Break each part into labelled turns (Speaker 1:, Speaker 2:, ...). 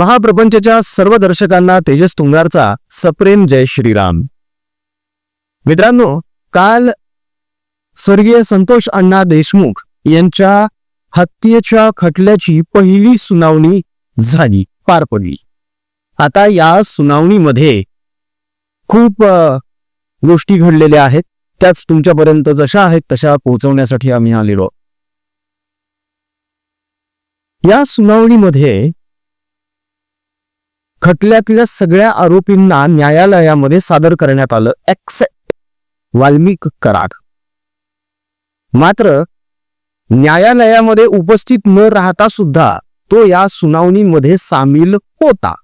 Speaker 1: महाप्रपंचच्या सर्व दर्शकांना तेजस तुंगारचा सप्रेम जय श्रीराम. मित्रांनो काल स्वर्गीय संतोष अण्णा देशमुख यांच्या हत्येच्या खटल्याची पहिली सुनावणी झाली पार पडली. आता या सुनावणीमध्ये खूप गोष्टी घडलेल्या आहेत. त्याच तुमच्यापर्यंत जशा आहेत तशा पोहोचवण्यासाठी आम्ही आलेलो. या सुनावणीमध्ये खटल्यातल्या सगळ्या आरोपींना न्यायालयामध्ये सादर करण्यात आलं. एक्सेप्ट वाल्मिक कराड मात्र न्यायालयामध्ये उपस्थित न राहता सुद्धा तो या सुनावणीमध्ये सामील होता.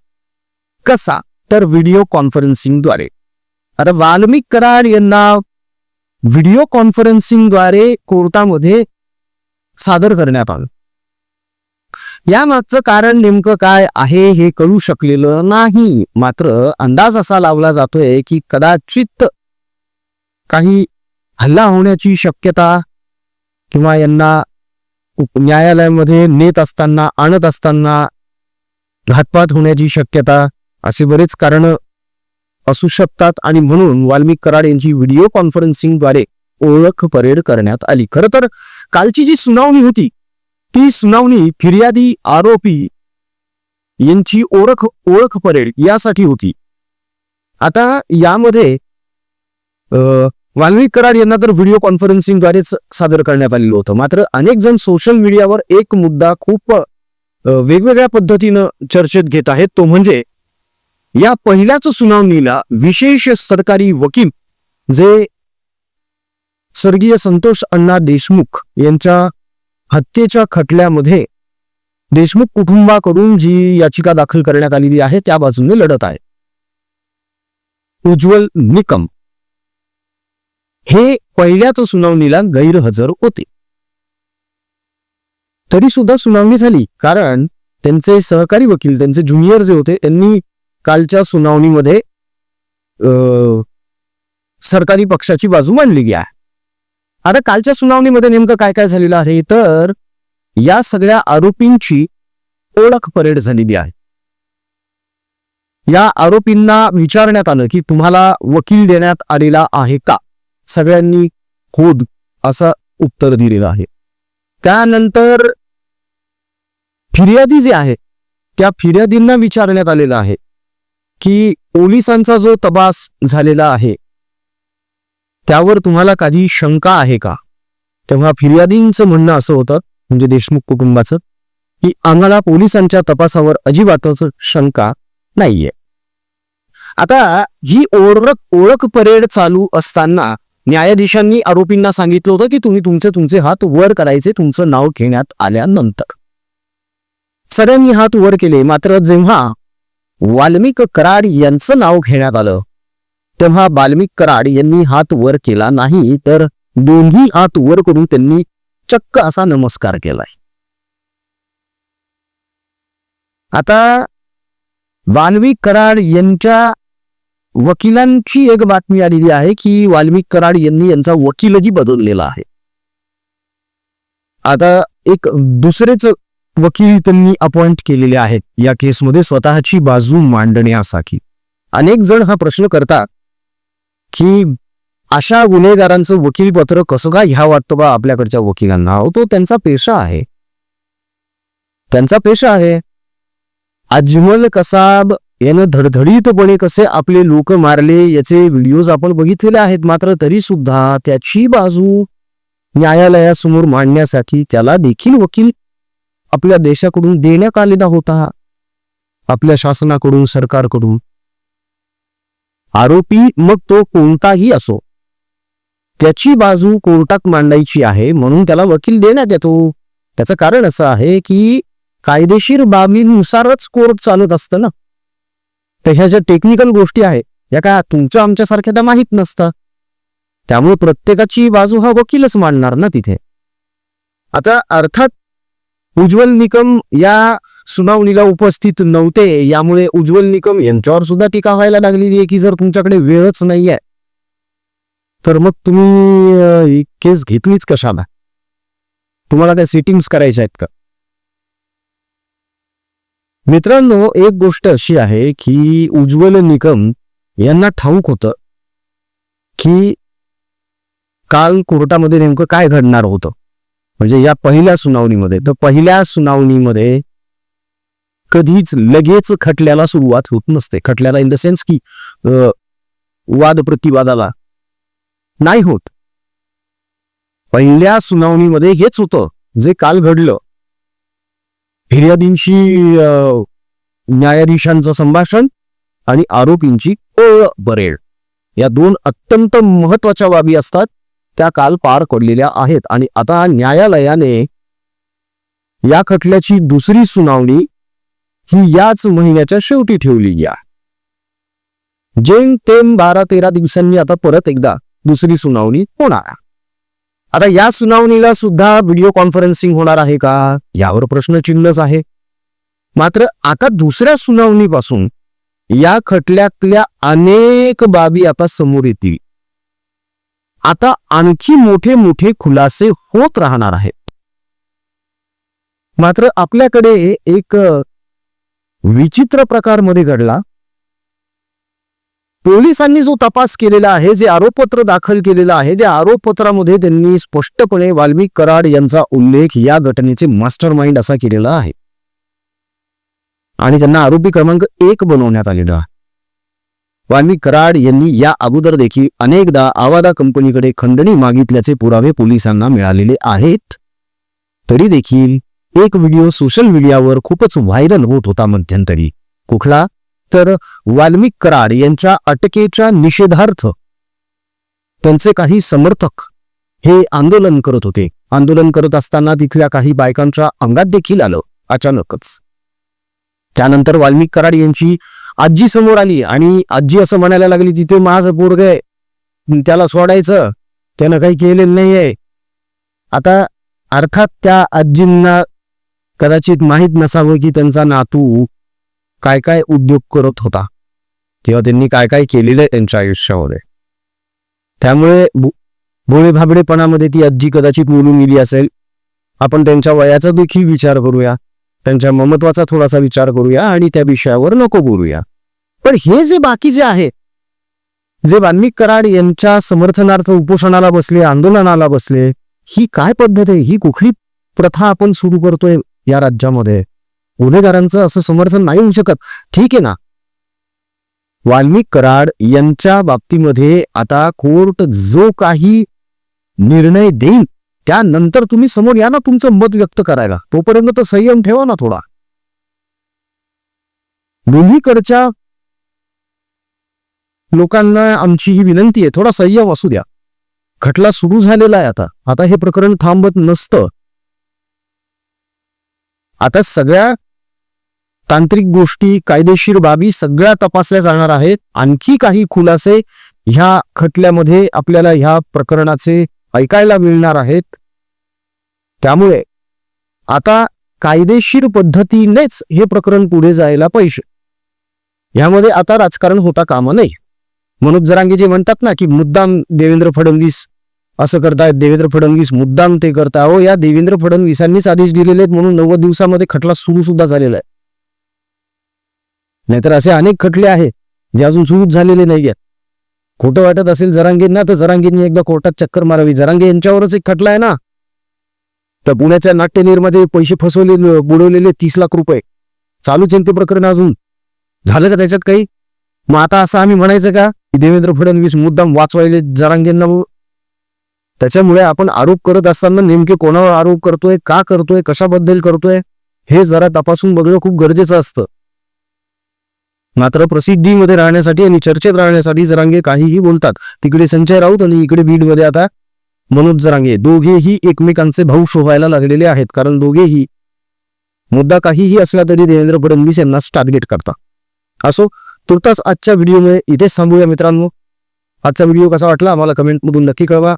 Speaker 1: कसा? तर व्हिडिओ कॉन्फरन्सिंगद्वारे. आता वाल्मिक कराड यांना व्हिडिओ कॉन्फरन्सिंगद्वारे कोर्टामध्ये सादर करण्यात आलं. यामागचं कारण नेमकं काय आहे हे कळू शकलेलं नाही. मात्र अंदाज असा लावला जातोय की कदाचित काही हल्ला होण्याची शक्यता किंवा यांना न्यायालयामध्ये नेत असताना आणत असताना घातपात होण्याची शक्यता असे बरेच कारण असू शकतात आणि म्हणून वाल्मिक कराड यांची व्हिडिओ कॉन्फरन्सिंगद्वारे ओळख परेड करण्यात आली. खरं तर कालची जी सुनावणी होती ती सुनावणी फिर्यादी आरोपी यांची ओळख ओळख परेड यासाठी होती. आता यामध्ये वाल्मिक कराड यांना तर व्हिडिओ कॉन्फरन्सिंगद्वारेच सादर करण्यात आलेलं होतं. मात्र अनेक जण सोशल मीडियावर एक मुद्दा खूप वेगवेगळ्या पद्धतीनं चर्चेत घेत आहेत. तो म्हणजे या पहिल्याच सुनावणीला विशेष सरकारी वकील जे स्वर्गीय संतोष अण्णा देशमुख यांच्या हत्येच्या खटल्यामध्ये देशमुख कुटुंबाकडून जी याचिका दाखल करण्यात आलेली आहे त्या बाजूने लढत आहे. उज्ज्वल निकम. हे पहिल्याच सुनावणीला गैरहजर होते. तरी सुद्धा सुनावणी झाली कारण त्यांचे सहकारी वकील त्यांचे ज्युनियर जे होते त्यांनी कालच्या सुनावणीमध्ये सरकारी पक्षाची बाजू मांडली आहे. आता कालच्या सुनावणीमध्ये नेमकं काय काय झालेलं आहे? तर या सगळ्या आरोपींची ओळख परेड झालेली आहे. या आरोपींना विचारण्यात आलं की तुम्हाला वकील देण्यात आलेला आहे का? सगळ्यांनी खोद असं उत्तर दिलेलं आहे. त्यानंतर फिर्यादी जे आहे त्या फिर्यादींना विचारण्यात आलेलं आहे की पोलिसांचा जो तपास झालेला आहे त्यावर तुम्हाला काही शंका आहे का? तेव्हा फिर्यादींचं म्हणणं असं होतं म्हणजे देशमुख कुटुंबाचं की आम्हाला पोलिसांच्या तपासावर अजिबातच शंका नाहीये. आता ही ओळख ओळख परेड चालू असताना न्यायाधीशांनी आरोपींना सांगितलं होतं की तुम्ही तुमचे तुमचे हात वर करायचे तुमचं नाव घेण्यात आल्यानंतर. सगळ्यांनी हात वर केले मात्र जेव्हा वाल्मिक कराड यांचं नाव घेण्यात आलं तेव्हा वाल्मिक कराड यांनी हात वर केला नाही तर दोन्ही हात वर करून त्यांनी चक्क असा नमस्कार केलाय. आता वाल्मिक कराड यांच्या वकिलांची एक बातमी आलेली आहे की वाल्मिक कराड यांनी यांचा वकीलही बदललेला आहे. आता एक दुसरेच वकील त्यांनी अपॉइंट केलेले आहेत. या केसमध्ये स्वतःची बाजू मांडण्यासाठी. अनेक जण हा प्रश्न करतात की अशा गुन्हेगारांचं वकील पत्र कसं काय ह्या वाटतं बा आपल्याकडच्या वकिलांना? तो त्यांचा पेशा आहे. त्यांचा पेशा आहे. अजमल कसाब यानं धडधडीतपणे कसे आपले लोक मारले याचे व्हिडिओज आपण बघितलेले आहेत. मात्र तरी सुद्धा त्याची बाजू न्यायालयासमोर मांडण्यासाठी त्याला देखील वकील आपल्या देशाकडून देण्यात आलेला होता. आपल्या शासनाकडून सरकारकडून. आरोपी मग तो कोणताही असो. त्याची बाजू कोर्टात मांडायची आहे म्हणून त्याला वकील देण्यात येतो. त्याचं कारण असं आहे की कायदेशीर बाबीनुसारच कोर्ट चालत असतं ना. तर ह्या ज्या टेक्निकल गोष्टी आहेत या काय तुमच्या आमच्यासारख्या त्या माहीत नसतात त्यामुळे प्रत्येकाची बाजू हा वकीलच मांडणार ना तिथे. आता अर्थात उज्ज्वल निकम या सुनावणीला उपस्थित नव्हते. यामुळे उज्ज्वल निकम यांच्यावर सुद्धा टीका व्हायला लागलेली आहे की जर तुमच्याकडे वेळच नाही आहे तर मग तुम्ही ही केस घेतलीच कशाला? तुम्हाला त्या सिटिंग्स करायच्या आहेत का? मित्रांनो एक गोष्ट अशी आहे की उज्ज्वल निकम यांना ठाऊक होतं की काल कोर्टामध्ये नेमकं काय घडणार होतं. म्हणजे या पहिल्या सुनावणीमध्ये तर पहिल्या सुनावणीमध्ये कधीच लगेच खटल्याला सुरुवात होत नसते. खटल्याला इन द सेन्स की वाद प्रतिवादाला नाही होत. पहिल्या सुनावणीमध्ये हेच होतं जे काल घडलं. फिर्यादींशी न्यायाधीशांचं संभाषण आणि आरोपींची ओळ बरेड. या दोन अत्यंत महत्त्वाच्या बाबी असतात. त्या काल पार पडलेल्या आहेत. आणि आता न्यायालयाने या खटल्याची दुसरी सुनावणी ही याच महिन्याच्या शेवटी ठेवली या जेम तेम बारा तेरा दिवसांनी आता परत एकदा दुसरी सुनावणी होणार आता या सुनावणीला सुद्धा व्हिडिओ कॉन्फरन्सिंग होणार आहे का? यावर प्रश्नचिन्हच आहे. मात्र आता दुसऱ्या सुनावणीपासून या खटल्यातल्या अनेक बाबी आता समोर येतील. आता आणखी मोठे मोठे खुलासे होत राहणार आहेत. मात्र आपल्याकडे एक विचित्र प्रकारमध्ये घडला. पोलिसांनी जो तपास केलेला आहे जे आरोपपत्र दाखल केलेलं आहे त्या आरोपपत्रामध्ये त्यांनी स्पष्टपणे वाल्मिक कराड यांचा उल्लेख या घटनेचे मास्टर माइंड असा केलेला आहे. आणि त्यांना आरोपी क्रमांक एक बनवण्यात आलेला आहे. वाल्मिक कराड यांनी या अगोदर देखील अनेकदा आवादा कंपनीकडे खंडणी मागितल्याचे पुरावे पोलिसांना मिळालेले आहेत. तरी देखील एक व्हिडिओ सोशल मीडियावर खूपच व्हायरल होत होता मध्यंतरी. कुठला? तर वाल्मिक कराड यांच्या अटकेच्या निषेधार्थ. त्यांचे काही समर्थक हे आंदोलन करत होते. आंदोलन करत असताना तिथल्या काही बायकांच्या अंगात देखील आलं. अचानकच. त्यानंतर वाल्मिक कराड यांची आजी समोर आली आणि आजी असं म्हणायला लागली तिथे माझं पोरग आहे. त्याला सोडायचं. त्यानं काही केलेलं नाहीये. आता अर्थात त्या आजींना कदाचित माहीत नसावं की त्यांचा नातू काय काय उद्योग करत होता किंवा त्यांनी काय काय केलेलं आहे त्यांच्या आयुष्यामध्ये. त्यामुळे भो- भोळे भाबडेपणामध्ये ती आजी कदाचित बोलून गेली असेल. आपण त्यांच्या वयाचा देखील विचार करूया. त्यांच्या ममत्वाचा थोडासा विचार करूया आणि त्या विषयावर नको बोलूया. पण हे जे बाकी जे आहे जे वाल्मिक कराड यांच्या समर्थनार्थ उपोषणाला बसले आंदोलनाला बसले ही काय पद्धत आहे? ही कुठली प्रथा आपण सुरू करतोय या राज्यामध्ये? गुन्हेगारांचं असं समर्थन नाही होऊ शकत. ठीक आहे ना? वाल्मिक कराड यांच्या बाबतीमध्ये आता कोर्ट जो काही निर्णय देईल त्यानंतर तुम्ही समोर या ना तुमचं मत व्यक्त करायला. तोपर्यंत तर संयम ठेवा ना थोडा. दोन्हीकडच्या लोकांना आमची ही विनंती आहे थोडा संयम असू द्या. खटला सुरू झालेला आहे आता. आता हे प्रकरण थांबत नसतं. आता सगळ्या तांत्रिक गोष्टी कायदेशीर बाबी सगळ्या तपासल्या जाणार आहेत. आणखी काही खुलासे ह्या खटल्यामध्ये आपल्याला ह्या प्रकरणाचे ऐकायला मिळणार आहेत. त्यामुळे आता कायदेशीर पद्धतीनेच हे प्रकरण पुढे जायला पाहिजे. यामध्ये आता राजकारण होता कामा नाही मनोज जरांगे जे म्हणतात ना की मुद्दाम देवेंद्र फडणवीस असं करतायत देवेंद्र फडणवीस मुद्दाम ते करता हो या देवेंद्र फडणवीसांनीच आदेश दिलेले आहेत म्हणून नव्वद दिवसामध्ये खटला सुरू सुद्धा झालेला आहे. नाहीतर असे अनेक खटले आहेत जे अजून सुरूच झालेले नाही आहेत खोटं वाटत असेल जरांगींना तर जरांगींनी एकदा कोर्टात चक्कर मारावी. जरांगे यांच्यावरच एक खटला आहे ना? तर पुण्याच्या नाट्यनिरमध्ये पैसे फसवलेले बुडवलेले तीस लाख रुपये. चालूच आहे ते प्रकरण अजून. झालं का त्याच्यात काही? मग आता असं आम्ही म्हणायचं का? की देवेंद्र फडणवीस मुद्दाम वाचवायले जरांगेंना त्याच्यामुळे आपण आरोप करत असताना नेमके कोणावर आरोप करतोय का करतोय कशाबद्दल करतोय हे जरा तपासून बघणं खूप गरजेचं असतं. मात्र प्रसिद्धीमध्ये राहण्यासाठी आणि चर्चेत राहण्यासाठी जरांगे काहीही बोलतात. तिकडे संजय राऊत आणि इकडे बीडमध्ये आता मनोज जरांगे. दोघेही एकमेकांचे भाऊ शोभायला लागलेले आहेत. कारण दोघेही मुद्दा काहीही असला तरी देवेंद्र फडणवीस यांनाच टार्गेट करतात. असो तुर्तास आजच्या व्हिडिओमध्ये इथेच थांबूया मित्रांनो. आजचा व्हिडिओ कसा वाटला आम्हाला कमेंटमधून नक्की कळवा.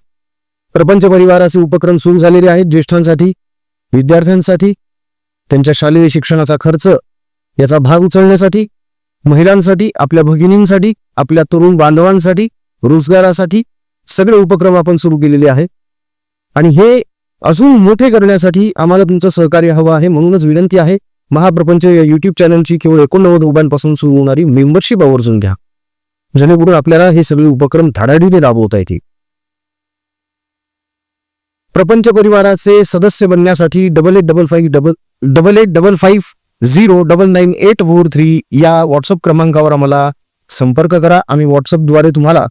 Speaker 1: प्रपंच परिवाराचे उपक्रम सुरू झालेले आहेत ज्येष्ठांसाठी विद्यार्थ्यांसाठी त्यांच्या शालेय शिक्षणाचा खर्च याचा भाग उचलण्यासाठी महिलांसाठी आपल्या भगिनींसाठी आपल्या तरुण बांधवांसाठी रोजगारासाठी सगळे उपक्रम आपण सुरू केलेले आहे आणि हे अजून मोठे करण्यासाठी आम्हाला तुमचं सहकार्य हवं आहे म्हणूनच विनंती आहे. महाप्रपंच या युट्यूब चॅनलची केवळ एकोणनव्वद रुपयांपासून सुरू होणारी मेंबरशिप आवर्जून घ्या. जेणेकरून आपल्याला हे सगळे उपक्रम धाडाडीने राबवता येतील. प्रपंच परिवाराचे सदस्य बनण्यासाठी double eight double five double double eight double five zero double nine eight four three या व्हॉट्सअप क्रमांकावर आम्हाला संपर्क करा. आम्ही व्हॉट्सअपद्वारे तुम्हाला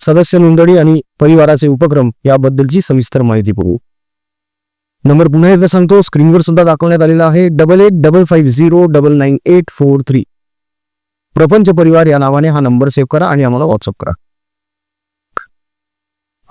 Speaker 1: सदस्य नोंदणी आणि परिवाराचे उपक्रम याबद्दलची सविस्तर माहिती पुरवू नंबर पुन्हा एकदा सांगतो स्क्रीनवर सुद्धा दाखवण्यात आलेला आहे double eight double five zero double nine eight four three प्रपंच परिवार या नावाने हा नंबर सेव्ह करा आणि आम्हाला व्हॉट्सअप करा.